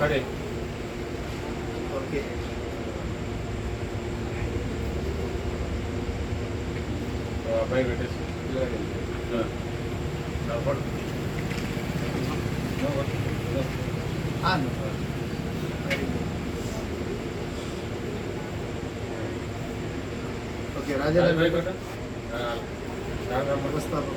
खड़े। ओके भाई तो बेटे ओके हाँ। ah, राजा भाई बेटा। हाँ। व्यवस्थापक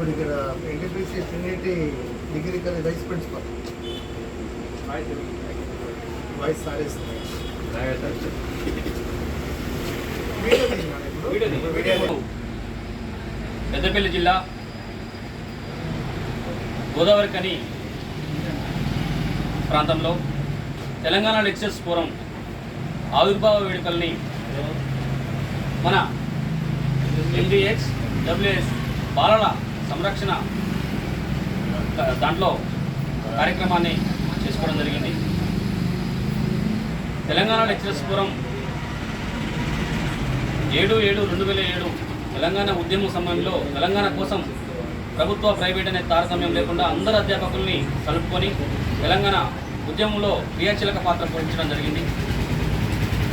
ఇప్పుడు ఇక్కడ NTPC Trinity degree college vice principal vice saris video video Peddapalli జిల్లా గోదావరి కని ప్రాంతంలో తెలంగాణ లెక్చర్స్ ఫోరం ఆవిర్భావ వేడుకల్ని మన ఎండిఎక్స్ డబ్ల్యూఎస్ బాలల సంరక్షణ దాంట్లో కార్యక్రమాన్ని చేసుకోవడం జరిగింది. తెలంగాణ లెక్చరర్స్ ఫోరం ఏడు ఏడు రెండు వేల ఏడు తెలంగాణ ఉద్యమ సమయంలో తెలంగాణ కోసం ప్రభుత్వ ప్రైవేట్ అనే తారతమ్యం లేకుండా అందరు అధ్యాపకుల్ని కలుపుకొని తెలంగాణ ఉద్యమంలో క్రియాశీలక పాత్ర పోషించడం జరిగింది.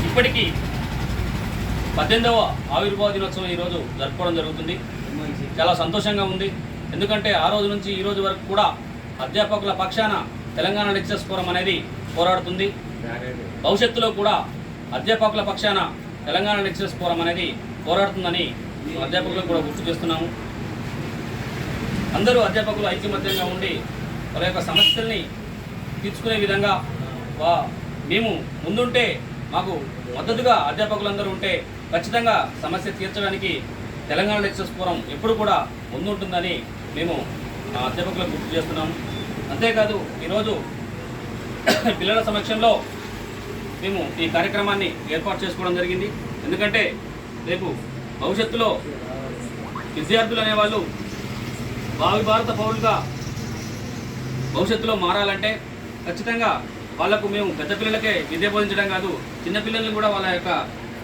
ఇప్పటికీ పద్దెనిమిదవ ఆవిర్భావ దినోత్సవం ఈరోజు జరుపుకోవడం జరుగుతుంది. చాలా సంతోషంగా ఉంది. ఎందుకంటే ఆ రోజు నుంచి ఈ రోజు వరకు కూడా అధ్యాపకుల పక్షాన తెలంగాణ లెక్చర్స్ ఫోరం అనేది పోరాడుతుంది. భవిష్యత్తులో కూడా అధ్యాపకుల పక్షాన తెలంగాణ లెక్చర్స్ ఫోరం అనేది పోరాడుతుందని మేము అధ్యాపకులకు కూడా గుర్తు చేస్తున్నాము. అందరూ అధ్యాపకులు ఐక్యమత్యంగా ఉండి వాళ్ళ యొక్క సమస్యల్ని తీర్చుకునే విధంగా వా మేము ముందుంటే మాకు మద్దతుగా అధ్యాపకులందరూ ఉంటే ఖచ్చితంగా సమస్య తీర్చడానికి తెలంగాణ లెక్చర్స్ ఫోరం ఎప్పుడు కూడా ముందుంటుందని మేము అధ్యాపకులకు గుర్తు చేస్తున్నాము. అంతేకాదు ఈరోజు పిల్లల సమక్షంలో మేము ఈ కార్యక్రమాన్ని ఏర్పాటు చేసుకోవడం జరిగింది. ఎందుకంటే రేపు భవిష్యత్తులో విద్యార్థులు అనేవాళ్ళు భావి భారత పౌరులుగా భవిష్యత్తులో మారాలంటే ఖచ్చితంగా వాళ్ళకు మేము పెద్ద పిల్లలకే విద్య బోధించడం కాదు చిన్నపిల్లల్ని కూడా వాళ్ళ యొక్క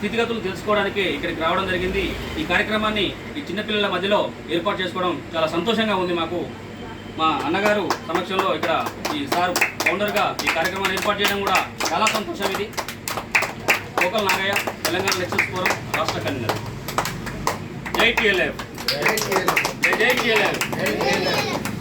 స్థితిగతులు తెలుసుకోవడానికి ఇక్కడికి రావడం జరిగింది. ఈ కార్యక్రమాన్ని ఈ చిన్నపిల్లల మధ్యలో ఏర్పాటు చేసుకోవడం చాలా సంతోషంగా ఉంది మాకు. మా అన్నగారు సమక్షంలో ఇక్కడ ఈ సార్ ఫౌండర్గా ఈ కార్యక్రమాన్ని ఏర్పాటు చేయడం కూడా చాలా సంతోషం ఇది. కోకల్ నాగయ్య తెలంగాణ లెక్చర్స్ ఫోరం రాష్ట్ర కన్వీనర్. జై టీఎల్ఎఫ్. జై టీఎల్ఎఫ్. జై టిఎల్ఎఫ్.